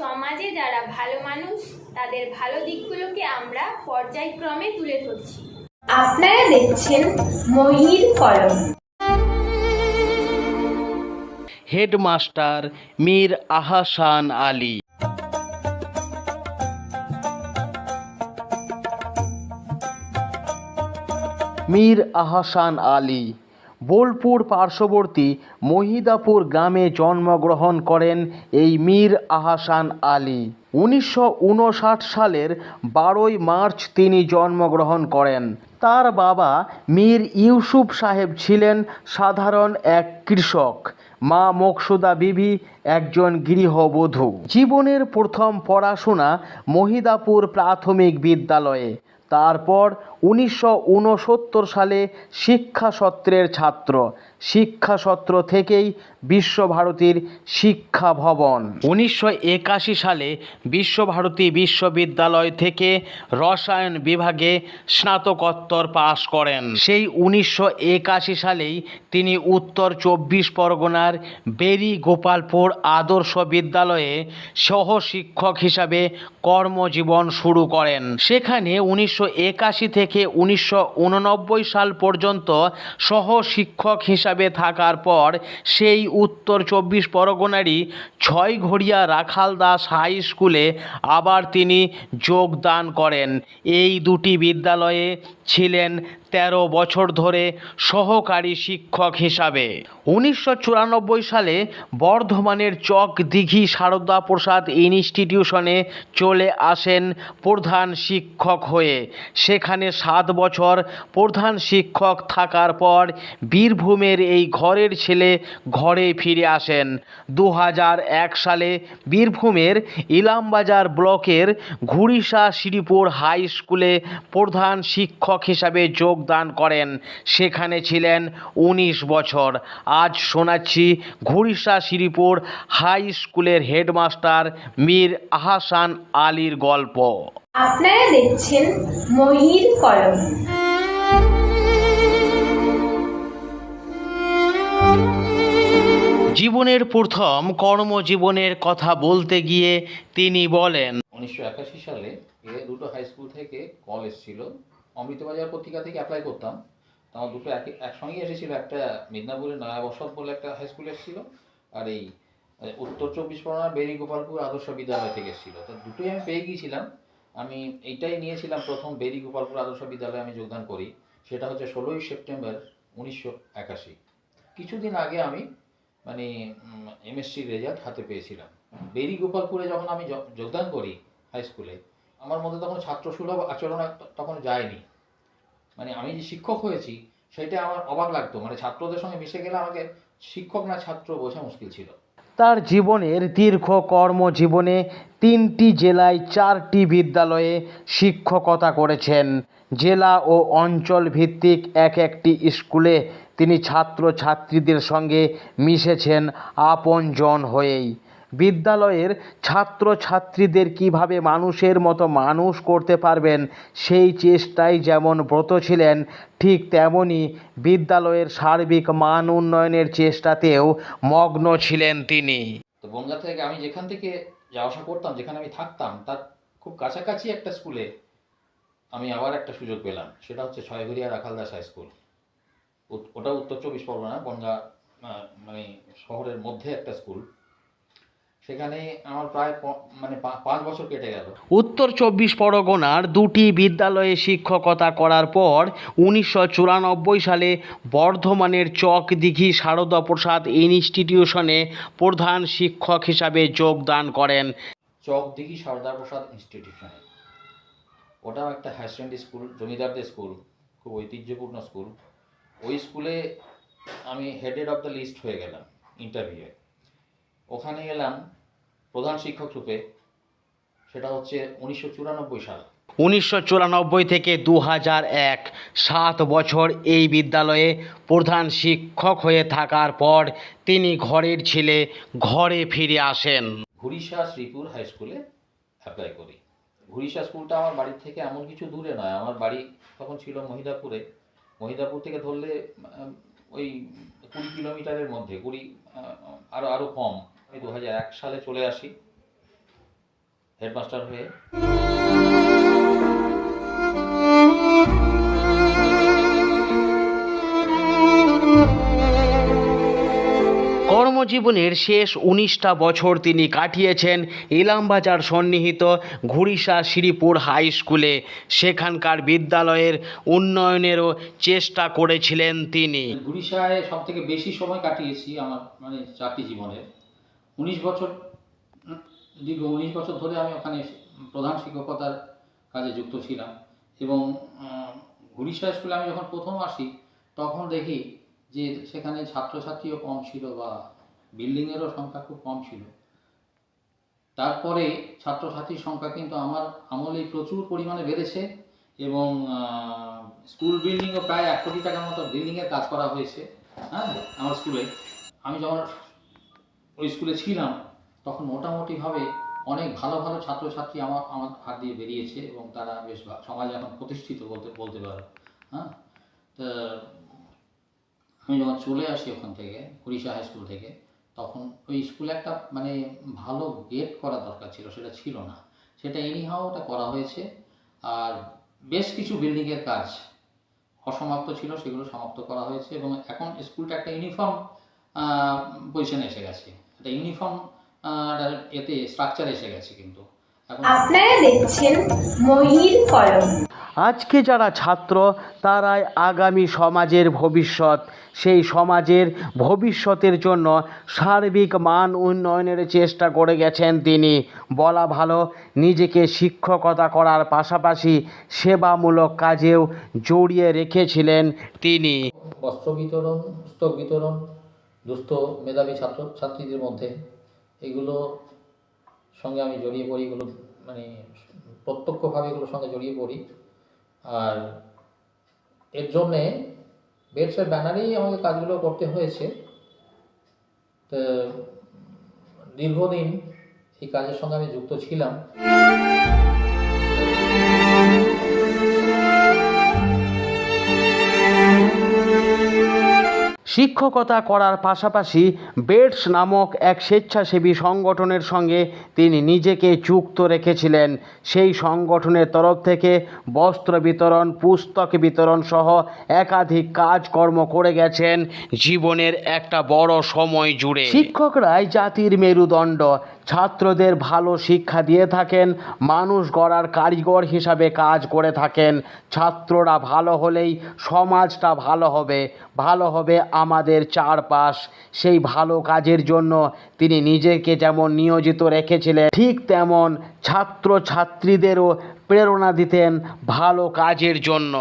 সমাজে যারা ভালো মানুষ, তাদের ভালো দিকগুলোকে আমরা পর্যায়ক্রমে তুলে ধরছি। আপনারা দেখছেন মহির কলম। হেডমাস্টার মীর আহাসান আলী। মীর আহাসান আলী বোলপুর পার্শ্ববর্তী মহিদাপুর গ্রামে জন্মগ্রহণ করেন এই মীর আহাসান আলী। উনিশশো উনষাট সালের বারোই মার্চ তিনি জন্মগ্রহণ করেন। তার বাবা মীর ইউসুফ সাহেব ছিলেন সাধারণ এক কৃষক। মা মকসুদা বিবি একজন গৃহবধূ। জীবনের প্রথম পড়াশোনা মহিদাপুর প্রাথমিক বিদ্যালয়ে। তারপর উনিশশো উনসত্তর সালে সালে শিক্ষাসত্রের ছাত্র। শিক্ষাসত্র থেকেই বিশ্বভারতীর শিক্ষা ভবন। উনিশশো একাশি সালে বিশ্বভারতী বিশ্ববিদ্যালয় থেকে রসায়ন বিভাগে স্নাতকোত্তর পাশ করেন। সেই উনিশশো একাশি সালেই তিনি উত্তর চব্বিশ পরগনার বেরি গোপালপুর আদর্শ বিদ্যালয়ে সহ শিক্ষক হিসাবে কর্মজীবন শুরু করেন। সেখানে উনিশশো একাশি থেকে উনিশশো উননব্বই সাল পর্যন্ত সহ শিক্ষক হিসাবে থাকার পর সেই উত্তর চব্বিশ পরগনারই ছয় ঘড়িয়া রাখাল দাস হাই স্কুলে আবার তিনি যোগদান করেন। এই দুটি বিদ্যালয়ে ছিলেন তেরো বছর ধরে সহকারী শিক্ষক হিসাবে। উনিশশো চুরানব্বই সালে বর্ধমানের চক দিঘি সারদা প্রসাদ ইনস্টিটিউশনে চলে আসেন প্রধান শিক্ষক হয়ে। সেখানে সাত বছর প্রধান শিক্ষক থাকার পর বীরভূমের এই ঘরের ছেলে ঘরে ফিরে আসেন। দু সালে বীরভূমের ইলামবাজার ব্লকের ঘুড়িসা শ্রীপুর হাই স্কুলে প্রধান শিক্ষক হিসাবে যোগদান করেন। সেখানে ছিলেন উনিশ বছর। আজ শোনাচ্ছি ঘুড়িসা শ্রীপুর হাই স্কুলের হেডমাস্টার মীর আহাসান আলীর গল্প। আপনারা দেখছেন মহির কলম। জীবনের প্রথম কর্মজীবনের কথা বলতে গিয়ে তিনি বলেন উনিশশো একাশি সালে এ দুটো হাই স্কুল থেকে কল এসেছিল। অমৃতবাজার পত্রিকা থেকে অ্যাপ্লাই করতাম। তো আমার দুটো এক, একসঙ্গেই এসেছিল, একটা মিদনাপুরে নয়াবসত বলে একটা হাই স্কুল এসেছিল, আর এই উত্তর চব্বিশ পরগনার বেরি গোপালপুর আদর্শ বিদ্যালয় থেকে এসেছিল। তো দুটোই আমি পেয়ে গিয়েছিলাম। আমি এইটাই নিয়েছিলাম প্রথম বেরি গোপালপুর আদর্শ বিদ্যালয়ে আমি যোগদান করি। সেটা হচ্ছে ষোলোই সেপ্টেম্বর উনিশশো একাশি। কিছুদিন আগে আমি মানে এমএসসির রেজাল্ট হাতে পেয়েছিলাম। বেরি গোপালপুরে যখন আমি যোগদান করি হাই স্কুলে আমার মধ্যে তখন ছাত্র সুলভ আচরণ তখন যায়নি। মানে আমি যে শিক্ষক হয়েছি সেটা আমার অবাক লাগতো। মানে ছাত্রদের সঙ্গে মিশে গেলে আমাকে শিক্ষক না ছাত্র বোঝা মুশকিল ছিল। তার জীবনের দীর্ঘ কর্মজীবনে তিনটি জেলায় চারটি বিদ্যালয়ে শিক্ষকতা করেছেন। জেলা ও অঞ্চল ভিত্তিক এক একটি স্কুলে তিনি ছাত্র ছাত্রীদের সঙ্গে মিশেছেন আপনজন হয়েই। বিদ্যালয়ের ছাত্র ছাত্রীদের কীভাবে মানুষের মতো মানুষ করতে পারবেন, সেই চেষ্টায় যেমন ব্রত ছিলেন, ঠিক তেমনি বিদ্যালয়ের সার্বিক মান উন্নয়নের চেষ্টাতেও মগ্ন ছিলেন তিনি। তো বনগা থেকে আমি যেখান থেকে যাওয়া আসা করতাম, যেখানে আমি থাকতাম, তার খুব কাছাকাছি একটা স্কুলে আমি আবার একটা সুযোগ পেলাম। সেটা হচ্ছে ছয়ঘরিয়া রাখালদাস হাই স্কুল। ওটা উত্তর চব্বিশ পরগনা, বনগা মানে শহরের মধ্যে একটা স্কুল। সেখানে আমার প্রায় মানে পাঁচ বছর কেটে গেল। উত্তর চব্বিশ পরগনার দুটি বিদ্যালয়ে শিক্ষকতা করার পর উনিশশো চুরানব্বই সালে বর্ধমানের চকদিঘি শারদা প্রসাদ ইনস্টিটিউশনে প্রধান শিক্ষক হিসাবে যোগদান করেন। চকদিঘি সর্দার প্রসাদ ইনস্টিটিউশনে। ওটাও একটা হায়ার সেকেন্ডারি স্কুল জমিদারদের স্কুল খুব ঐতিহ্যপূর্ণ স্কুল। ওই স্কুলে আমি হেডেড অফ দ্য লিস্ট হয়ে গেলাম ইন্টারভিউয়ে ওখানে গেলাম প্রধান শিক্ষক রূপে সেটা হচ্ছে উনিশশো চুরানব্বই সাল। উনিশশো চুরানব্বই থেকে দু হাজার এক সাত বছর এই বিদ্যালয়ে প্রধান শিক্ষক হয়ে থাকার পর তিনি ঘরের ছেলে ঘরে ফিরে আসেন। ঘুরিশা শ্রীপুর হাই স্কুলে অ্যাপ্লাই করি। ঘুরিশা স্কুলটা আমার বাড়ির থেকে এমন কিছু দূরে নয়। আমার বাড়ি তখন ছিল মহিদাপুরে। মহিদাপুর থেকে ধরলে ওই কুড়ি কিলোমিটারের মধ্যে কুড়ি আরও আরও আরও কম। আমি দু হাজার এক সালে চলে আসি হেডমাস্টার হয়ে। কর্মজীবনের শেষ উনিশটা বছর তিনি কাটিয়েছেন ইলামবাজার সন্নিহিত ঘুরিসা শ্রীপুর হাই স্কুলে। সেখানকার বিদ্যালয়ের উন্নয়নেরও চেষ্টা করেছিলেন তিনি। উড়িষ্যায় সব থেকে বেশি সময় কাটিয়েছি আমার মানে চাকরি জীবনের উনিশ বছর দীর্ঘ উনিশ বছর ধরে আমি ওখানে প্রধান শিক্ষকতার কাজে যুক্ত ছিলাম এবং উড়িষ্যা স্কুলে আমি যখন প্রথম আসি, তখন দেখি যে সেখানে ছাত্রছাত্রীও কম ছিল বা বিল্ডিংয়েরও সংখ্যা খুব কম ছিল। তারপরে ছাত্রছাত্রীর সংখ্যা কিন্তু আমার আমলেই প্রচুর পরিমাণে বেড়েছে এবং স্কুল বিল্ডিংও প্রায় এক কোটি টাকার মতো বিল্ডিংয়ের কাজ করা হয়েছে হ্যাঁ আমার স্কুলে। আমি যখন ওই স্কুলে ছিলাম, তখন মোটামুটিভাবে অনেক ভালো ভালো ছাত্রছাত্রী আমার আমার হাত দিয়ে বেরিয়েছে এবং তারা বেশ সমাজে এখন প্রতিষ্ঠিত বলতে বলতে পারো হ্যাঁ? তা আমি যখন চলে আসি ওখান থেকে উড়িষ্যা হাই স্কুল থেকে, তখন ওই স্কুলে একটা মানে ভালো গেট করা দরকার ছিল, সেটা ছিল না। সেটা এনিহাও ওটা করা হয়েছে, আর বেশ কিছু বিল্ডিংয়ের কাজ অসমাপ্ত ছিল, সেগুলো সমাপ্ত করা হয়েছে এবং এখন স্কুলটা একটা ইউনিফর্ম পজিশনে এসে গেছে। একটা ইউনিফর্ম এতে স্ট্রাকচার এসে গেছে কিন্তু। আপনারা দেখছেন মহির কলম। আজকে যারা ছাত্র তারাই আগামী সমাজের ভবিষ্যৎ। সেই সমাজের ভবিষ্যতের জন্য সার্বিক মান উন্নয়নের চেষ্টা করে গেছেন তিনি। বলা ভালো নিজেকে শিক্ষকতা করার পাশাপাশি সেবামূলক কাজেও জড়িয়ে রেখেছিলেন তিনি। বস্ত্র বিতরণ পুস্তক বিতরণ দুস্থ মেধাবী ছাত্র ছাত্রীদের মধ্যে এগুলো সঙ্গে আমি জড়িয়ে পড়ি, এগুলো মানে প্রত্যক্ষভাবে এগুলোর সঙ্গে জড়িয়ে পড়ি। আর এর জন্যে বেডসের ব্যানারেই আমাকে কাজগুলো করতে হয়েছে। তো দীর্ঘদিন এই কাজের সঙ্গে আমি যুক্ত ছিলাম। শিক্ষকতা করার পাশাপাশি বেটস নামক এক স্বেচ্ছাসেবী সংগঠনের সঙ্গে তিনি নিজেকে যুক্ত রেখেছিলেন। সেই সংগঠনের তরফ থেকে বস্ত্র বিতরণ, পুস্তক বিতরণ সহ একাধিক কাজকর্ম করে গেছেন। জীবনের একটা বড় সময় জুড়ে। শিক্ষকরাই জাতির মেরুদণ্ড। ছাত্রদের ভালো শিক্ষা দিয়ে থাকেন, মানুষ গড়ার কারিগর হিসাবে কাজ করে থাকেন। ছাত্ররা ভালো হলেই সমাজটা ভালো হবে ভালো হবে আমাদের চারপাশ। সেই ভালো কাজের জন্য তিনি নিজেকে যেমন নিয়োজিত রেখেছিলেন, ঠিক তেমন ছাত্র ছাত্রীদেরও প্রেরণা দিতেন ভালো কাজের জন্য।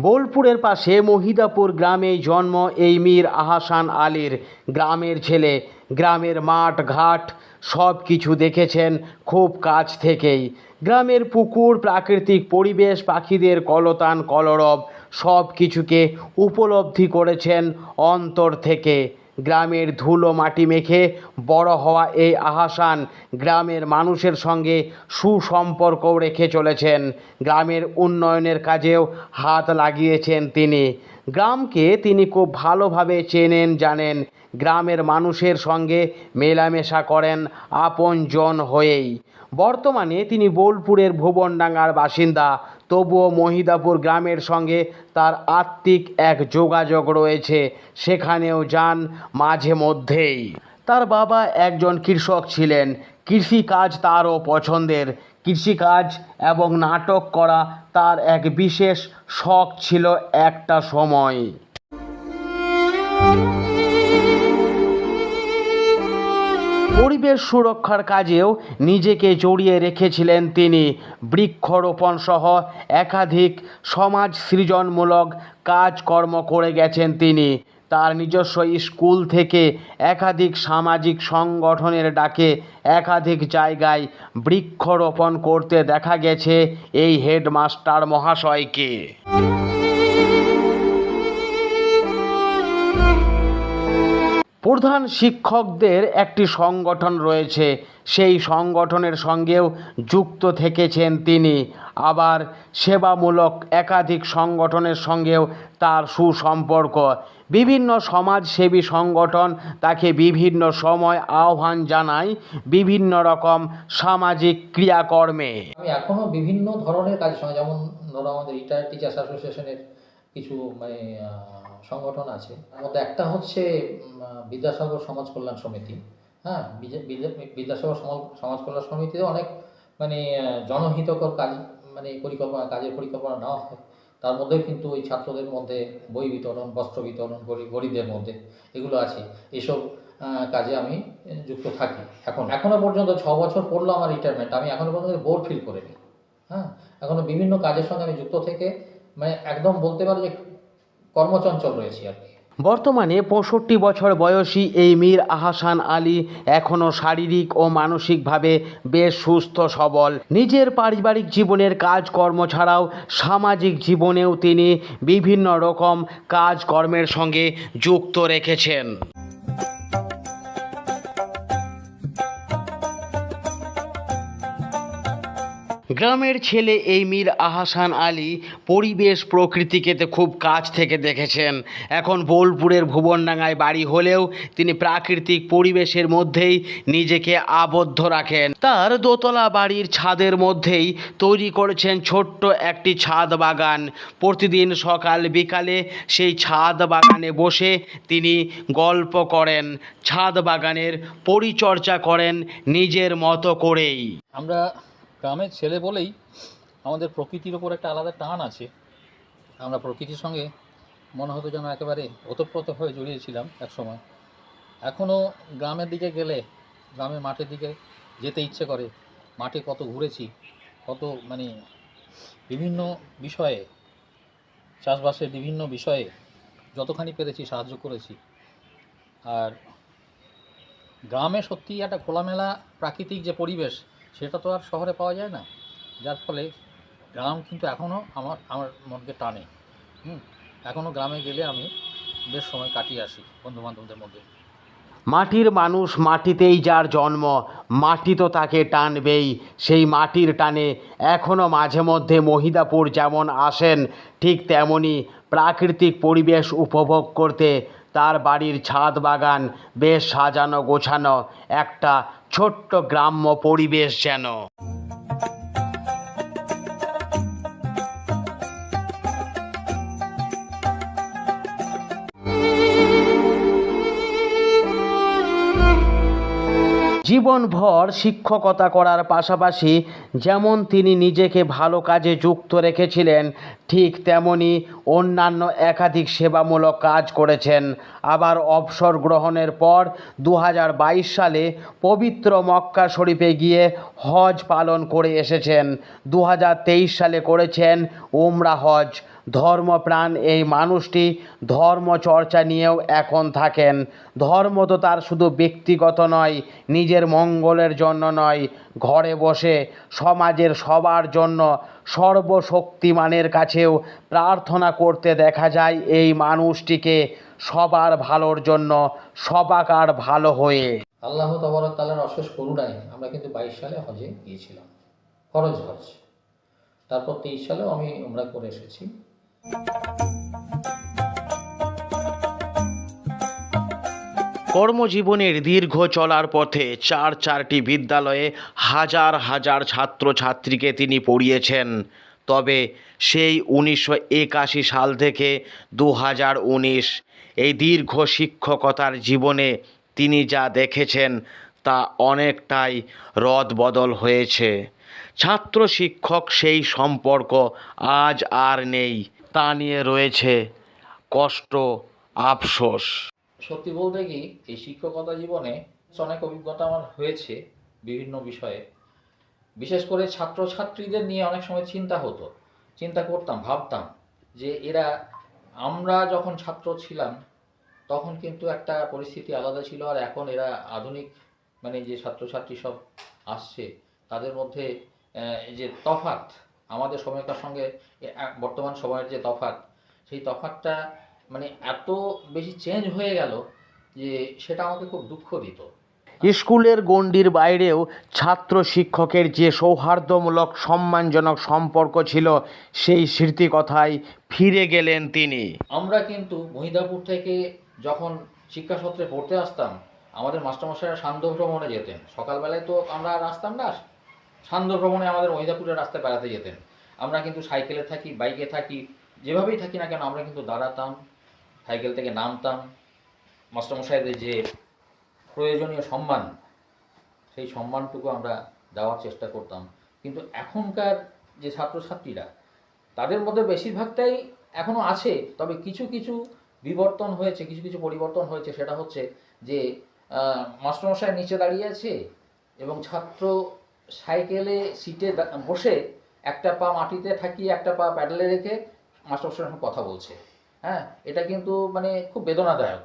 বোলপুরের পাশে মহিদাপুর গ্রামেই জন্ম এই মীর আহাসান আলীর। গ্রামের ছেলে, গ্রামের মাঠ, ঘাট, সব কিছু দেখেছেন খুব কাছ থেকেই। গ্রামের পুকুর, প্রাকৃতিক পরিবেশ, পাখিদের কলতান, কলরব সব কিছুকে উপলব্ধি করেছেন অন্তর থেকে। গ্রামের ধুলো মাটি মেখে বড় হওয়া এই আহাসান গ্রামের মানুষের সঙ্গে সুসম্পর্কও রেখে চলেছেন। গ্রামের উন্নয়নের কাজেও হাত লাগিয়েছেন তিনি। গ্রামকে তিনি খুব ভালোভাবে চেনেন, জানেন। গ্রামের মানুষের সঙ্গে মেলামেশা করেন আপনজন হয়েই। বর্তমানে তিনি বোলপুরের ভুবনডাঙ্গার বাসিন্দা তবুও মহিদাপুর গ্রামের সঙ্গে তার আত্মিক এক যোগাযোগ রয়েছে। সেখানেও যান মাঝে মধ্যেই। তার বাবা একজন কৃষক ছিলেন। কৃষিকাজ তারও পছন্দের। কৃষিকাজ এবং নাটক করা তার এক বিশেষ শখ ছিল একটা সময়। পরিবেশ সুরক্ষার কাজেও নিজেকে জড়িয়ে রেখেছিলেন তিনি। বৃক্ষরোপণ সহ একাধিক সমাজ সৃজনমূলক কাজকর্ম করে গেছেন তিনি। তার নিজস্ব স্কুল থেকে একাধিক সামাজিক সংগঠনের ডাকে একাধিক জায়গায় বৃক্ষরোপণ করতে দেখা গেছে এই হেডমাস্টার মহাশয়কে। প্রধান শিক্ষকদের একটি সংগঠন রয়েছে। সেই সংগঠনের সঙ্গেও যুক্ত থেকেছেন তিনি। আবার সেবামূলক একাধিক সংগঠনের সঙ্গেও তার সুসম্পর্ক। বিভিন্ন সমাজসেবী সংগঠন তাকে বিভিন্ন সময় আহ্বান জানায় বিভিন্ন রকম সামাজিক ক্রিয়াকর্মে। আমি এখনও বিভিন্ন ধরনের কাজের সঙ্গে যেমন ধরো আমাদের রিটায়ার্ড টিচার্স অ্যাসোসিয়েশনের কিছু মানে সংগঠন আছে। তার মধ্যে একটা হচ্ছে বিদ্যাসাগর সমাজ কল্যাণ সমিতি। হ্যাঁ বিদ্যাসাগর সমাজ- সমাজ কল্যাণ সমিতিতে অনেক মানে জনহিতকর কাজ মানে পরিকল্পনা, কাজের পরিকল্পনা নেওয়া হয়। তার মধ্যেও কিন্তু ওই ছাত্রদের মধ্যে বই বিতরণ, বস্ত্র বিতরণ গরিব গরিবদের মধ্যে এগুলো আছে। এসব কাজে আমি যুক্ত থাকি। এখন, এখনও পর্যন্ত ছ বছর পড়ল আমার রিটায়ারমেন্ট আমি এখনও পর্যন্ত বোর ফিল করিনি। হ্যাঁ এখনও বিভিন্ন কাজের সঙ্গে আমি যুক্ত থেকে মানে একদম বলতে পারো যে কর্মচঞ্চল রয়েছি আর কি। বর্তমানে পঁয়ষট্টি বছর বয়সী এই মীর আহসান আলী এখনও শারীরিক ও মানসিকভাবে বেশ সুস্থ, সবল। নিজের পারিবারিক জীবনের কাজকর্ম ছাড়াও সামাজিক জীবনেও তিনি বিভিন্ন রকম কাজকর্মের সঙ্গে যুক্ত রেখেছেন। গ্রামের ছেলে এই মীর আহসান আলী পরিবেশ প্রকৃতিকে খুব কাছ থেকে দেখেছেন। এখন বোলপুরের ভুবনডাঙ্গায় বাড়ি হলেও তিনি প্রাকৃতিক পরিবেশের মধ্যেই নিজেকে আবদ্ধ রাখেন। তার দোতলা বাড়ির ছাদের মধ্যেই তৈরি করেছেন ছোট্ট একটি ছাদ বাগান। প্রতিদিন সকাল বিকালে সেই ছাদ বাগানে বসে তিনি গল্প করেন, ছাদ বাগানের পরিচর্যা করেন নিজের মতো করেই। আমরা গ্রামের ছেলে বলেই আমাদের প্রকৃতির ওপর একটা আলাদা টান আছে। আমরা প্রকৃতির সঙ্গে মনে হতো যেন একেবারে ওতপ্রোত হয়ে জড়িয়েছিলাম এক সময় এখনও গ্রামের দিকে গেলে, গ্রামের মাঠের দিকে যেতে ইচ্ছে করে, মাঠে কত ঘুরেছি, কত মানে বিভিন্ন বিষয়ে, চাষবাসের বিভিন্ন বিষয়ে যতখানি পেরেছি সাহায্য করেছি। আর গ্রামে সত্যিই একটা খোলামেলা প্রাকৃতিক যে পরিবেশ সেটা তো আর শহরে পাওয়া যায় না। যার ফলে গ্রাম কিন্তু এখনও আমার আমার মনকে টানে। হুম এখনও গ্রামে গেলে আমি বেশ সময় কাটিয়ে আসি বন্ধুবান্ধবদের মধ্যে। মাটির মানুষ মাটিতেই যার জন্ম, মাটি তো তাকে টানবেই। সেই মাটির টানে এখনও মাঝে মধ্যে মহিদাপুর যেমন আসেন, ঠিক তেমনই প্রাকৃতিক পরিবেশ উপভোগ করতে তার বাড়ির ছাদ বাগান বেশ সাজানো গোছানো একটা ছোট্ট গ্রাম্য পরিবেশ যেন। জীবনভর শিক্ষকতা করার পাশাপাশি যেমন তিনি নিজেকে ভালো কাজে যুক্ত রেখেছিলেন, ঠিক তেমনি অন্যান্য একাধিক সেবামূলক কাজ করেছেন। আবার অবসর গ্রহণের পর দু হাজার বাইশ সালে পবিত্র মক্কা শরীফে গিয়ে হজ পালন করে এসেছেন। দু হাজার তেইশ সালে করেছেন ওমরা হজ। ধর্মপ্রাণ এই মানুষটি ধর্মচর্চা নিয়েও এখন থাকেন। ধর্ম তো তার শুধু ব্যক্তিগত নয়, নিজের মঙ্গলের জন্য নয়। ঘরে বসে সমাজের সবার জন্য সর্বশক্তিমানের কাছেও প্রার্থনা করতে দেখা যায় এই মানুষটিকে সবার ভালোর জন্য, সবাকার ভালো হয়ে। আল্লাহ তবরক তালার অশেষ করুণায় আমরা কিন্তু বাইশ সালে হজে গিয়েছিলাম। ফরজ হজ। তারপর তেইশ সালেও আমি আমরা করে এসেছি। কর্মজীবনের দীর্ঘ চলার পথে চার চারটি বিদ্যালয়ে হাজার হাজার ছাত্রছাত্রীকে তিনি পড়িয়েছেন। তবে সেই উনিশশো একাশি সাল থেকে দু উনিশ এই দীর্ঘ শিক্ষকতার জীবনে তিনি যা দেখেছেন তা অনেকটাই রদবদল হয়েছে। ছাত্র শিক্ষক সেই সম্পর্ক আজ আর নেই। তা নিয়ে রয়েছে কষ্ট, আফসোস। সত্যি বলতে কি, এই শিক্ষকতা জীবনে অনেক অভিজ্ঞতা আমার হয়েছে বিভিন্ন বিষয়ে। বিশেষ করে ছাত্রছাত্রীদের নিয়ে অনেক সময় চিন্তা হতো, চিন্তা করতাম, ভাবতাম যে এরা, আমরা যখন ছাত্র ছিলাম, তখন কিন্তু একটা পরিস্থিতি আলাদা ছিল আর এখন এরা আধুনিক মানে যে ছাত্রছাত্রী সব আসছে, তাদের মধ্যে যে তফাত আমাদের সময়কার সঙ্গে বর্তমান সময়ের যে তফাত সেই তফাতটা মানে এত বেশি চেঞ্জ হয়ে গেল যে সেটা আমাকে খুব দুঃখ দিত। স্কুলের গণ্ডির বাইরেও ছাত্র শিক্ষকের যে সৌহার্দ্যমূলক সম্মানজনক সম্পর্ক ছিল সেই স্মৃতিকথায় ফিরে গেলেন তিনি। আমরা কিন্তু মহিদাপুর থেকে যখন শিক্ষা সত্রে পড়তে আসতাম আমাদের মাস্টারমশাইরা সান্ধ্য ভ্রমণে যেতেন। সকালবেলায় তো আমরা আর আসতাম না। সান্ধ্য ভ্রমণে আমাদের মহিদাপুরের রাস্তায় বেড়াতে যেতেন। আমরা কিন্তু সাইকেলে থাকি, বাইকে থাকি, যেভাবেই থাকি না কেন, আমরা কিন্তু দাঁড়াতাম, সাইকেল থেকে নামতাম। মাস্টারমশাইদের যে প্রয়োজনীয় সম্মান, সেই সম্মানটুকু আমরা দেওয়ার চেষ্টা করতাম। কিন্তু এখনকার যে ছাত্রছাত্রীরা, তাদের মধ্যে বেশিরভাগটাই এখনও আছে, তবে কিছু কিছু বিবর্তন হয়েছে, কিছু কিছু পরিবর্তন হয়েছে। সেটা হচ্ছে যে মাস্টারমশাই নিচে দাঁড়িয়ে আছে এবং ছাত্র সাইকেলে সিটে বসে একটা পা মাটিতে থাকিয়ে একটা পা প্যাডেলে রেখে মাস্টারমশাইয়ের সঙ্গে কথা বলছে। হ্যাঁ এটা কিন্তু মানে খুব বেদনাদায়ক।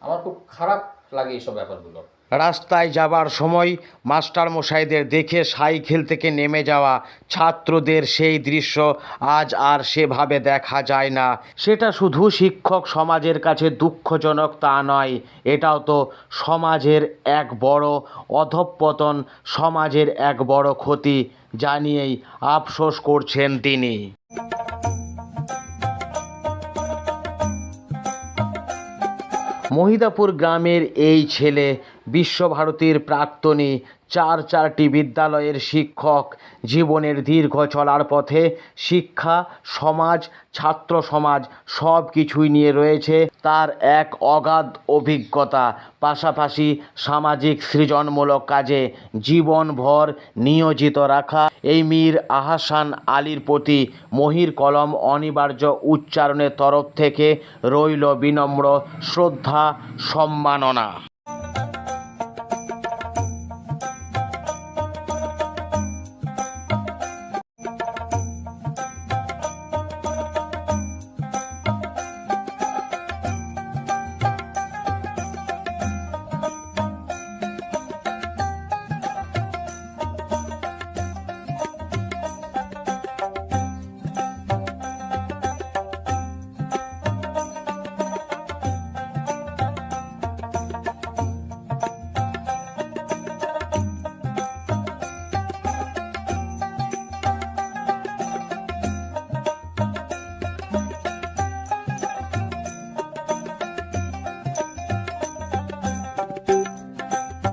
আমার খুব খারাপ লাগে এইসব ব্যাপারগুলো। রাস্তায় যাবার সময় মাস্টার মশাইদের দেখে সাইকেল থেকে নেমে যাওয়া ছাত্রদের সেই দৃশ্য আজ আর সেভাবে দেখা যায় না। সেটা শুধু শিক্ষক সমাজের কাছে দুঃখজনক তা নয়, এটাও তো সমাজের এক বড় অধঃপতন, সমাজের এক বড় ক্ষতি জানিয়েই আফসোস করছেন তিনি। মহিদাপুর গ্রামের এই ছেলে বিশ্বভারতীর প্রাক্তনী চার চারটি বিদ্যালয়ের শিক্ষক জীবনের দীর্ঘ চলার পথে শিক্ষা, সমাজ, ছাত্র সমাজ সব কিছুই নিয়ে রয়েছে তার এক অগাধ অভিজ্ঞতা। পাশাপাশি সামাজিক সৃজনমূলক কাজে জীবনভর নিয়োজিত রাখা। এই মীর আহাসান আলীর প্রতি মহির কলম অনিবার্য উচ্চারণের তরফ থেকে রইল বিনম্র শ্রদ্ধা, সম্মাননা।